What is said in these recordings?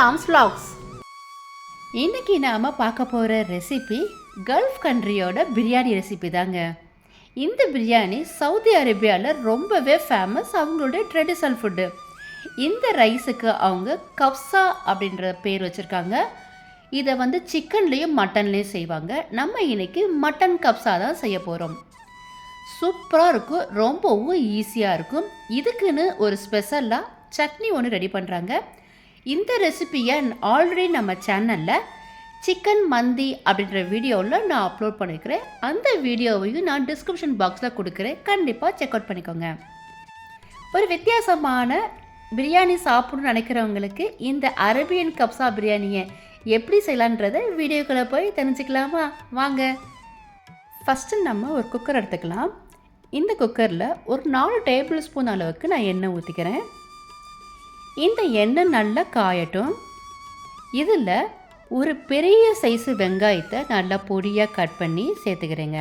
Sam's vlogs. இன்னைக்கு நாம் பார்க்க போகிற ரெசிபி கல்ஃப் கண்ட்ரியோட பிரியாணி ரெசிபி தாங்க. இந்த பிரியாணி சவுதி அரேபியாவில் ரொம்பவே ஃபேமஸ் அவங்களுடைய ட்ரெடிஷ்னல் ஃபுட்டு இந்த ரைஸுக்கு அவங்க கப்ஸா அப்படின்ற பேர் வச்சுருக்காங்க. இதை வந்து சிக்கன்லேயும் மட்டன்லேயும் செய்வாங்க. நம்ம இன்னைக்கு மட்டன் கப்ஸா தான் செய்ய போகிறோம் சூப்பராக இருக்கும் ரொம்பவும் ஈஸியாக இருக்கும். இதுக்குன்னு ஒரு ஸ்பெஷலாக சட்னி ஒன்று ரெடி பண்ணுறாங்க இந்த ரெசிபியை ஆல்ரெடி நம்ம சேனலில் சிக்கன் மந்தி அப்படின்ற வீடியோவில் நான் அப்லோட் பண்ணியிருக்கிறேன் அந்த வீடியோவையும் நான் டிஸ்கிரிப்ஷன் பாக்ஸில் கொடுக்குறேன். கண்டிப்பாக செக் அவுட் பண்ணிக்கோங்க. ஒரு வித்தியாசமான பிரியாணி சாப்பிடணும்னு நினைக்கிறவங்களுக்கு இந்த அரேபியன் கப்ஸா பிரியாணியை எப்படி செய்யலான்றதை வீடியோக்குள்ளே போய் தெரிஞ்சுக்கலாமா? வாங்க. ஃபஸ்ட்டு நம்ம ஒரு குக்கர் எடுத்துக்கலாம். இந்த குக்கரில் ஒரு நாலு டேபிள் ஸ்பூன் அளவுக்கு நான் எண்ணெய் ஊற்றிக்கிறேன் இந்த எண்ணெய் நல்லா காயட்டும். இதில் ஒரு பெரிய சைஸு வெங்காயத்தை நல்லா பொடியாக கட் பண்ணி சேர்த்துக்கிறேங்க.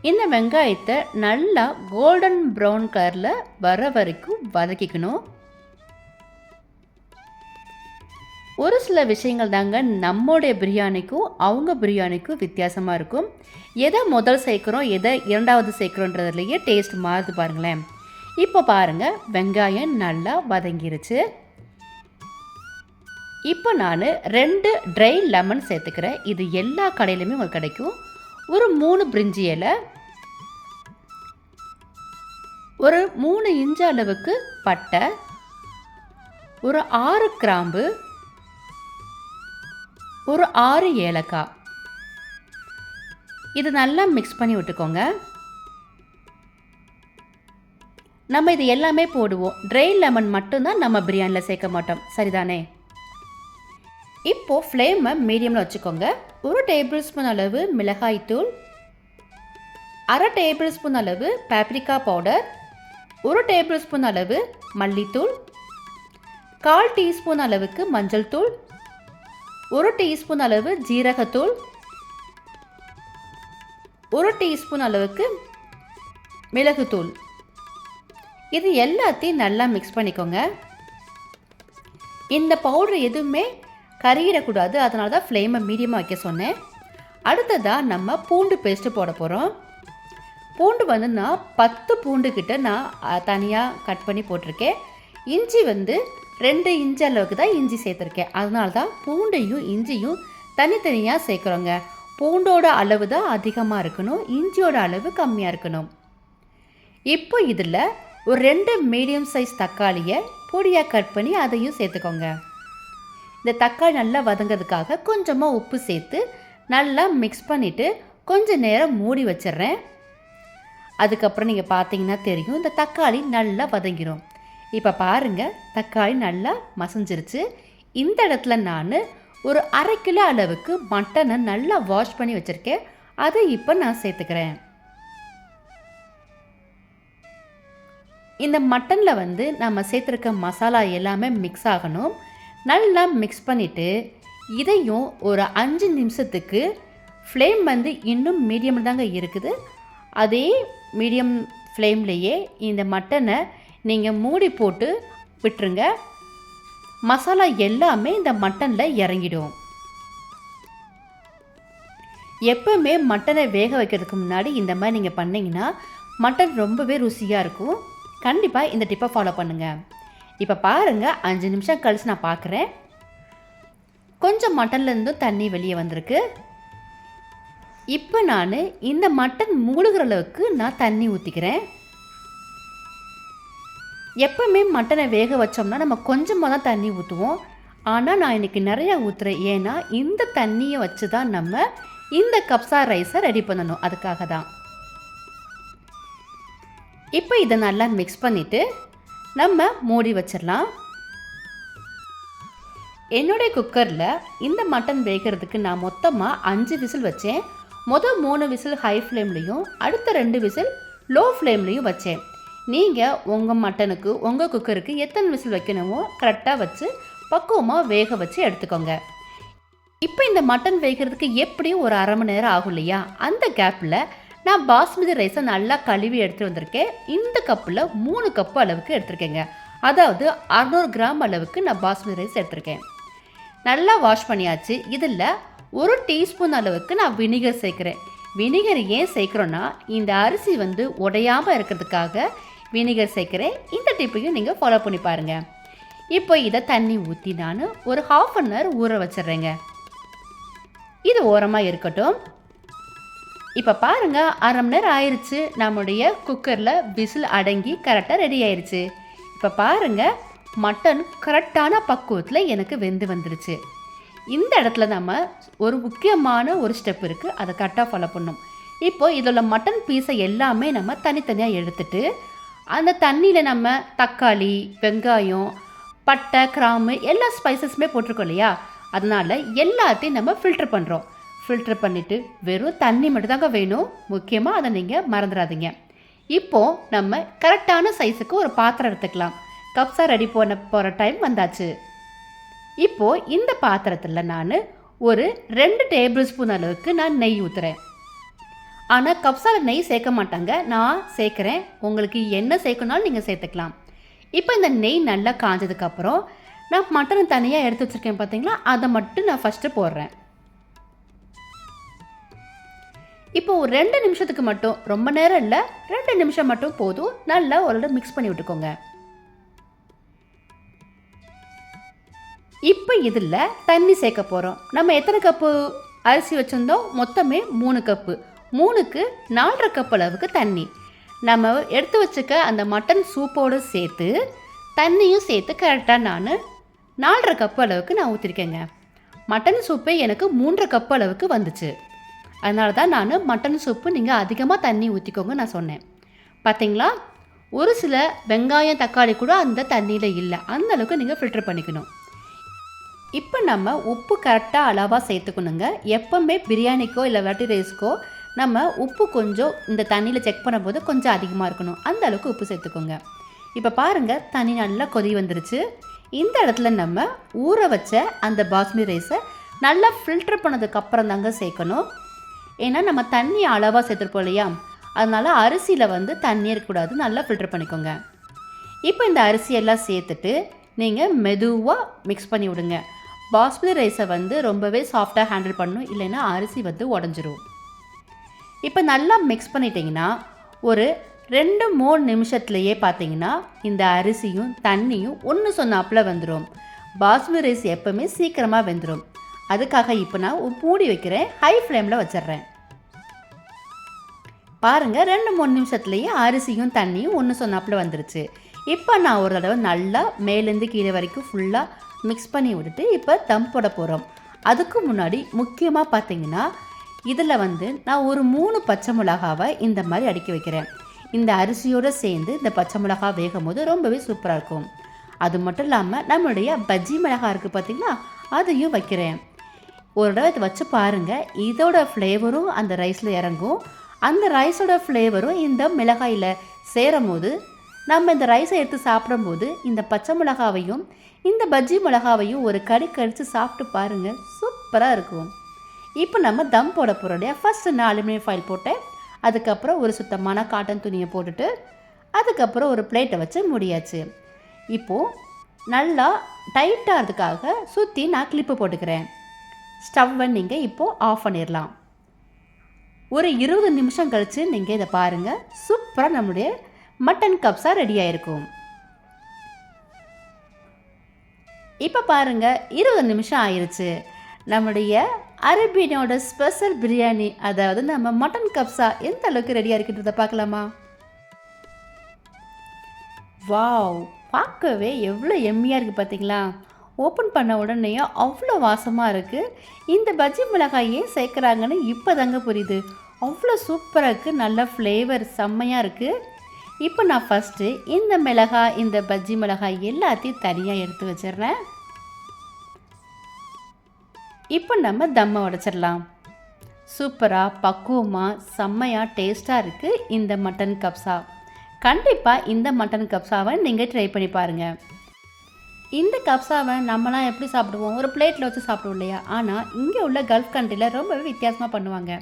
இந்த வெங்காயத்தை நல்லா கோல்டன் ப்ரௌன் கலரில் வர வரைக்கும் வதக்கிக்கணும். ஒரு சில விஷயங்கள் தாங்க நம்மளுடைய பிரியாணிக்கும் அவங்க பிரியாணிக்கும் வித்தியாசமாக இருக்கும். எதை முதல் சேர்க்குறோம் எதை இரண்டாவது சேர்க்குறோன்றதுலையே டேஸ்ட் மாறுது பாருங்களேன். இப்போ பாருங்கள் வெங்காயம் நல்லா வதங்கிருச்சு. இப்போ நான் ரெண்டு ட்ரை லெமன் சேர்த்துக்கிறேன். இது எல்லா கடையிலுமே உங்களுக்கு கிடைக்கும். ஒரு மூணு பிரிஞ்சி இலை ஒரு மூணு இன்ச்சு அளவுக்கு பட்டை ஒரு ஆறு கிராம்பு ஒரு ஆறு ஏலக்காய். இது நல்லா மிக்ஸ் பண்ணி விட்டுக்கோங்க. நம்ம இது எல்லாமே போடுவோம். ட்ரை லெமன் மட்டும்தான் நம்ம பிரியாணியில் சேர்க்க மாட்டோம். சரிதானே? இப்போது ஃப்ளேமை மீடியமில் வச்சுக்கோங்க. ஒரு டேபிள் ஸ்பூன் அளவு மிளகாய்த்தூள் அரை டேபிள் ஸ்பூன் அளவு பேப்ரிக்கா பவுடர் ஒரு டேபிள் ஸ்பூன் அளவு மல்லித்தூள். கால் டீஸ்பூன் அளவுக்கு மஞ்சள் தூள். ஒரு டீஸ்பூன் அளவு ஜீரகத்தூள். ஒரு டீஸ்பூன் அளவுக்கு மிளகுத்தூள். இது எல்லாத்தையும் நல்லா மிக்ஸ் பண்ணிக்கோங்க. இந்த பவுடர் எதுவுமே கறியிடக்கூடாது அதனால தான் ஃப்ளேமை மீடியமாக வைக்க சொன்னேன். அடுத்ததாக நம்ம பூண்டு பேஸ்ட்டு போட போகிறோம் பூண்டு வந்து நான் பத்து பூண்டு கிட்ட நான் தனியாக கட் பண்ணி போட்டிருக்கேன். இஞ்சி வந்து ரெண்டு இன்ச்சு அளவுக்கு தான் இஞ்சி சேர்த்துருக்கேன். அதனால தான் பூண்டையும் இஞ்சியும் தனித்தனியாக சேர்க்குறோங்க. பூண்டோட அளவு தான் அதிகமாக இருக்கணும். இஞ்சியோட அளவு கம்மியாக இருக்கணும். இப்போ இதில் ஒரு ரெண்டு மீடியம் சைஸ் தக்காளியை பொடியாக கட் பண்ணி அதையும் சேர்த்துக்கோங்க. இந்த தக்காளி நல்லா வதங்கிறதுக்காக கொஞ்சமாக உப்பு சேர்த்து நல்லா மிக்ஸ் பண்ணிவிட்டு கொஞ்சம் நேரம் மூடி வச்சிடுறேன். அதுக்கப்புறம் நீங்கள் பார்த்தீங்கன்னா தெரியும் இந்த தக்காளி நல்லா வதங்கிடும் இப்போ பாருங்கள் தக்காளி நல்லா மசஞ்சிருச்சு. இந்த இடத்துல நான் ஒரு அரை கிலோ அளவுக்கு மட்டனை நல்லா வாஷ் பண்ணி வச்சுருக்கேன். அதை இப்போ நான் சேர்த்துக்கிறேன். இந்த மட்டனில் வந்து நம்ம சேர்த்துருக்க மசாலா எல்லாமே மிக்ஸ் ஆகணும். நல்லா மிக்ஸ் பண்ணிவிட்டு இதையும் ஒரு அஞ்சு நிமிஷத்துக்கு ஃப்ளேம் வந்து இன்னும் மீடியம் தாங்க இருக்குது. அதே மீடியம் ஃப்ளேம்லேயே இந்த மட்டனை நீங்கள் மூடி போட்டு விட்டுருங்க. மசாலா எல்லாமே இந்த மட்டனில் இறங்கிடும். எப்பவுமே மட்டனை வேக வைக்கிறதுக்கு முன்னாடி இந்த மாதிரி நீங்கள் பண்ணிங்கன்னா மட்டன் ரொம்பவே ருசியாக இருக்கும். கண்டிப்பாக இந்த டிப்பை ஃபாலோ பண்ணுங்கள் இப்போ பாருங்கள் அஞ்சு நிமிஷம் கழிச்சு நான் பார்க்குறேன் கொஞ்சம் மட்டன்லேருந்தும் தண்ணி வெளியே வந்திருக்கு. இப்போ நான் இந்த மட்டன் மூழ்கிற அளவுக்கு நான் தண்ணி ஊற்றிக்கிறேன் எப்போவுமே மட்டனை வேக வச்சோம்னா நம்ம கொஞ்சமாக தான் தண்ணி ஊற்றுவோம் ஆனால் நான் இன்றைக்கி நிறையா ஊற்றுறேன் ஏன்னா இந்த தண்ணியை வச்சு தான் நம்ம இந்த கப்சா ரைஸை ரெடி பண்ணணும். அதுக்காக தான். இப்போ இதை நல்லா மிக்ஸ் பண்ணிவிட்டு நம்ம மூடி வச்சிடலாம். என்னுடைய குக்கரில் இந்த மட்டன் வேகிறதுக்கு நான் மொத்தமாக அஞ்சு விசில் வச்சேன். மொதல் மூணு விசில் ஹை ஃப்ளேம்லேயும் அடுத்த ரெண்டு விசில் லோ ஃப்ளேம்லேயும் வச்சேன். நீங்கள் உங்கள் மட்டனுக்கு உங்கள் குக்கருக்கு எத்தனை விசில் வைக்கணுமோ கரெக்டாக வச்சு பக்குவமாக வேக வச்சு எடுத்துக்கோங்க. இப்போ இந்த மட்டன் வேகிறதுக்கு எப்படியும் ஒரு அரை மணி நேரம் ஆகும் இல்லையா? அந்த கேப்பில் நான் பாஸ்மதி ரைஸை நல்லா கழுவி எடுத்துகிட்டு வந்திருக்கேன். இந்த கப்பில் மூணு கப்பு அளவுக்கு எடுத்திருக்கேங்க. அதாவது அறநூறு கிராம் அளவுக்கு நான் பாஸ்மதி ரைஸ் எடுத்திருக்கேன். நல்லா வாஷ் பண்ணியாச்சு. இதில் ஒரு டீஸ்பூன் அளவுக்கு நான் வினிகர் சேர்க்குறேன். வினிகர் ஏன் சேர்க்குறோன்னா இந்த அரிசி வந்து உடையாமல் இருக்கிறதுக்காக வினிகர் சேர்க்குறேன். இந்த டிப்பையும் நீங்கள் ஃபாலோ பண்ணி பாருங்கள் இப்போ இதை தண்ணி ஊற்றி நான் ஒரு ஹாஃப் அன் ஹவர் ஊற வச்சிடுறேங்க. இது ஓரமாக இருக்கட்டும். இப்போ பாருங்க அரை மணி நேரம் ஆயிடுச்சு நம்முடைய குக்கரில் விசில் அடங்கி கரெக்டாக ரெடி ஆயிடுச்சு இப்போ பாருங்க மட்டன் கரெக்டான பக்குவத்தில் எனக்கு வெந்து வந்துருச்சு. இந்த இடத்துல நம்ம ஒரு முக்கியமான ஒரு ஸ்டெப் இருக்குது அதை கரெக்டாக ஃபாலோ பண்ணணும். இப்போது இதில் மட்டன் பீஸை எல்லாமே நம்ம தனித்தனியாக எடுத்துட்டு அந்த தண்ணியில் நம்ம தக்காளி வெங்காயம் பட்டை கிராம்பு எல்லா ஸ்பைசஸுமே போட்டிருக்கோம் இல்லையா? அதனால் எல்லாத்தையும் நம்ம ஃபில்டர் பண்ணுறோம் ஃபில்டர் பண்ணிவிட்டு வெறும் தண்ணி மட்டும்தாங்க வேணும். முக்கியமாக அதை நீங்கள் மறந்துடாதீங்க. இப்போது நம்ம கரெக்டான சைஸுக்கு ஒரு பாத்திரம் எடுத்துக்கலாம். கப்ஸா ரெடி பண்ண போகிற டைம் வந்தாச்சு. இப்போது இந்த பாத்திரத்தில் நான் ஒரு ரெண்டு டேபிள் ஸ்பூன் அளவுக்கு நான் நெய் ஊற்றுறேன் ஆனால் கப்ஸாவில் நெய் சேர்க்க மாட்டாங்க. நான் சேர்க்குறேன். உங்களுக்கு என்ன சேர்க்கணும்னாலும் நீங்கள் சேர்த்துக்கலாம். இப்போ இந்த நெய் நல்லா காஞ்சதுக்கப்புறம் நான் மட்டன் தனியாக எடுத்து வச்சுருக்கேன் பார்த்தீங்களா அதை மட்டும் நான் ஃபஸ்ட்டு போடுறேன். இப்போ ஒரு ரெண்டு நிமிஷத்துக்கு மட்டும் ரொம்ப நேரம் இல்லை ரெண்டு நிமிஷம் மட்டும் போதும். நல்லா ஒரு மிக்ஸ் பண்ணி விட்டுக்கோங்க. இப்போ இதில் தண்ணி சேர்க்க போகிறோம் நம்ம எத்தனை கப்பு அரிசி வச்சுருந்தோம்? மொத்தமே மூணு கப்பு. மூணுக்கு நாலரை கப் அளவுக்கு தண்ணி. நம்ம எடுத்து வச்சுக்க அந்த மட்டன் சூப்போடு சேர்த்து தண்ணியும் சேர்த்து கரெக்டாக நான் நாலரை கப் அளவுக்கு நான் ஊற்றிருக்கேங்க மட்டன் சூப்பே எனக்கு மூன்றரை கப் அளவுக்கு வந்துச்சு. அதனால தான் நான் மட்டன் சூப்பு நீங்கள் அதிகமாக தண்ணி ஊற்றிக்கோங்க நான் சொன்னேன். பார்த்தீங்களா ஒரு சில வெங்காயம் தக்காளி கூட அந்த தண்ணியில் இல்லை. அந்த அளவுக்கு நீங்கள் ஃபில்டர் பண்ணிக்கணும். இப்போ நம்ம உப்பு கரெக்டாக அளவாக சேர்த்துக்கணுங்க. எப்பவுமே பிரியாணிக்கோ இல்லை வெட்டி ரைஸ்க்கோ நம்ம உப்பு கொஞ்சம் இந்த தண்ணியில் செக் பண்ணும்போது கொஞ்சம் அதிகமாக இருக்கணும். அந்த அளவுக்கு உப்பு சேர்த்துக்கோங்க. இப்போ பாருங்கள் தண்ணி நல்லா கொதி வந்துருச்சு. இந்த இடத்துல நம்ம ஊற வச்ச அந்த பாஸ்மதி ரைஸை நல்லா ஃபில்டர் பண்ணதுக்கப்புறம் தாங்க சேர்க்கணும். ஏன்னா நம்ம தண்ணி அளவாக சேர்த்துருப்போம் இல்லையா? அதனால் அரிசியில் வந்து தண்ணி இருக்கக்கூடாது நல்லா ஃபில்டர் பண்ணிக்கோங்க. இப்போ இந்த அரிசியெல்லாம் சேர்த்துட்டு நீங்கள் மெதுவாக மிக்ஸ் பண்ணி விடுங்க. பாஸ்மதி ரைஸை வந்து ரொம்பவே சாஃப்டாக ஹேண்டில் பண்ணணும் இல்லைன்னா அரிசி வந்து உடஞ்சிரும். இப்போ நல்லா மிக்ஸ் பண்ணிட்டீங்கன்னா ஒரு ரெண்டு மூணு நிமிஷத்துலையே பார்த்தீங்கன்னா இந்த அரிசியும் தண்ணியும் ஒன்று சொன்னாப்பில் வந்துடும் பாஸ்மதி ரைஸ் எப்போவுமே சீக்கிரமாக வெந்துடும் அதுக்காக இப்போ நான் மூடி வைக்கிறேன். ஹை ஃப்ளேமில் வச்சிடுறேன். பாருங்கள் ரெண்டு மூணு நிமிஷத்துலேயே அரிசியும் தண்ணியும் ஒன்று சொன்னாப்புல வந்துருச்சு. இப்போ நான் ஒரு தடவை நல்லா மேலேருந்து கீழே வரைக்கும் ஃபுல்லாக மிக்ஸ் பண்ணி விட்டுட்டு இப்போ தம் போட போகிறோம் அதுக்கு முன்னாடி முக்கியமாக பார்த்தீங்கன்னா இதில் வந்து நான் ஒரு மூணு பச்சை மிளகாவை இந்த மாதிரி அடுக்கி வைக்கிறேன். இந்த அரிசியோடு சேர்ந்து இந்த பச்சை மிளகா வேகும் போது ரொம்பவே சூப்பராக இருக்கும். அது மட்டும் இல்லாமல் நம்மளுடைய பஜ்ஜி மிளகா இருக்குது பார்த்திங்கன்னா அதையும் வைக்கிறேன். ஒரு தடவை இதை வச்சு பாருங்கள் இதோட ஃப்ளேவரும் அந்த ரைஸில் இறங்கும். அந்த ரைஸோட ஃப்ளேவரும் இந்த மிளகாயில் சேரும் போது நம்ம இந்த ரைஸை எடுத்து சாப்பிடும்போது இந்த பச்சை மிளகாவையும் இந்த பஜ்ஜி மிளகாவையும் ஒரு கடி கடித்து சாப்பிட்டு பாருங்கள் சூப்பராக இருக்கும். இப்போ நம்ம தம் போட போகிறோம் இல்லையா? ஃபஸ்ட்டு நான் அலுமினியம் ஃபாயில் போட்டேன். அதுக்கப்புறம் ஒரு சுத்தமான காட்டன் துணியை போட்டுட்டு அதுக்கப்புறம் ஒரு பிளேட்டை வச்சு முடியாச்சு. இப்போது நல்லா டைட்டாகிறதுக்காக சுற்றி நான் கிளிப்பு போட்டுக்கிறேன். ஸ்டவ்வை நீங்கள் இப்போது ஆஃப் பண்ணிடலாம் ஒரு இருபது நிமிஷம் கழித்து நீங்கள் இதை பாருங்கள் சூப்பராக நம்முடைய மட்டன் கப்ஸாக ரெடி ஆகிருக்கும் இப்போ பாருங்க இருபது நிமிஷம் ஆயிடுச்சு நம்முடைய அரேபியனோட ஸ்பெஷல் பிரியாணி அதாவது நம்ம மட்டன் கப்ஸா எந்த அளவுக்கு ரெடியாக இருக்குன்றதை பார்க்கலாமா வாவ் பார்க்கவே எவ்வளோ எம்மியாக இருக்குது பார்த்தீங்களா ஓப்பன் பண்ண உடனே அவ்வளோ வாசமாக இருக்குது இந்த பஜ்ஜி மிளகாய் ஏன் சேர்க்குறாங்கன்னு இப்போ தாங்க புரியுது. அவ்வளோ சூப்பராக இருக்குது நல்ல ஃப்ளேவர் செம்மையாக இருக்குது இப்போ நான் ஃபஸ்ட்டு இந்த மிளகாய் இந்த பஜ்ஜி மிளகாய் எல்லாத்தையும் தனியாக எடுத்து வச்சிடுறேன். இப்போ நம்ம தம்மை உடச்சிடலாம். சூப்பராக பக்குவமாக செம்மையாக டேஸ்ட்டாக இருக்குது இந்த மட்டன் கப்ஸா கண்டிப்பாக இந்த மட்டன் கப்ஸாவை நீங்கள் ட்ரை பண்ணி பாருங்கள் இந்த கப்ஸாவை நம்மலாம் எப்படி சாப்பிடுவோம்? ஒரு பிளேட்டில் வச்சு சாப்பிடுவோம் இல்லையா? ஆனால் இங்கே உள்ள கல்ஃப் கண்ட்ரியில் ரொம்பவே வித்தியாசமாக பண்ணுவாங்க.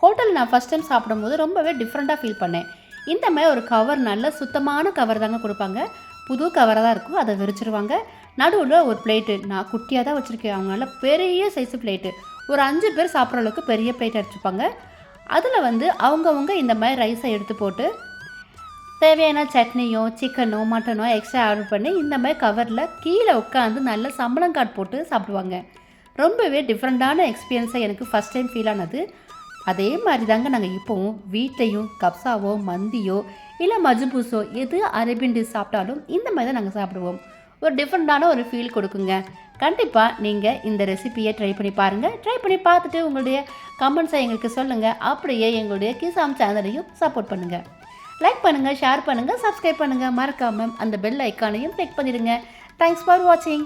ஹோட்டலில் நான் ஃபஸ்ட் டைம் சாப்பிடும்போது ரொம்பவே டிஃப்ரெண்ட்டாக ஃபீல் பண்ணேன். இந்த மாதிரி ஒரு கவர் நல்ல சுத்தமான கவர் தாங்க கொடுப்பாங்க. புது கவராக தான் இருக்கும். அதை விரிச்சிருவாங்க. நடுவில் ஒரு பிளேட்டு நான் குட்டியாக தான் வச்சுருக்கேன். அவங்களால பெரிய சைஸு பிளேட்டு ஒரு அஞ்சு பேர் சாப்பிட்ற அளவுக்கு பெரிய பிளேட் அடிச்சுப்பாங்க. அதில் வந்து அவங்கவுங்க இந்த மாதிரி ரைஸை எடுத்து போட்டு தேவையான சட்னியோ சிக்கனோ மட்டனோ எக்ஸ்ட்ரா ஆர்டர் பண்ணி இந்த மாதிரி கவரில் கீழே உட்காந்து நல்ல சம்பளம் கார்டு போட்டு சாப்பிடுவாங்க. ரொம்பவே டிஃப்ரெண்ட்டான எக்ஸ்பீரியன்ஸாக எனக்கு ஃபஸ்ட் டைம் ஃபீல் ஆனது. அதே மாதிரி தாங்க நாங்கள் இப்போவும் வீட்டையும் கப்சாவோ மந்தியோ இல்லை மஜ்பூஸோ எது அரேபியன் டிஷ் சாப்பிட்டாலும் இந்த மாதிரி தான் நாங்கள் சாப்பிடுவோம். ஒரு டிஃப்ரெண்ட்டான ஒரு ஃபீல் கொடுக்குங்க. கண்டிப்பாக நீங்கள் இந்த ரெசிபியை ட்ரை பண்ணி பாருங்கள் ட்ரை பண்ணி பார்த்துட்டு உங்களுடைய கமெண்ட்ஸை எங்களுக்கு சொல்லுங்கள் அப்படியே எங்களுடைய கிசாம் சேனலையும் சப்போர்ட் பண்ணுங்கள் லைக் பண்ணுங்கள் ஷேர் பண்ணுங்கள் சப்ஸ்கிரைப் பண்ணுங்கள் மறக்காமல் அந்த பெல் ஐக்கானையும் கிளிக் பண்ணிடுங்க. தேங்க்ஸ் ஃபார் வாட்சிங்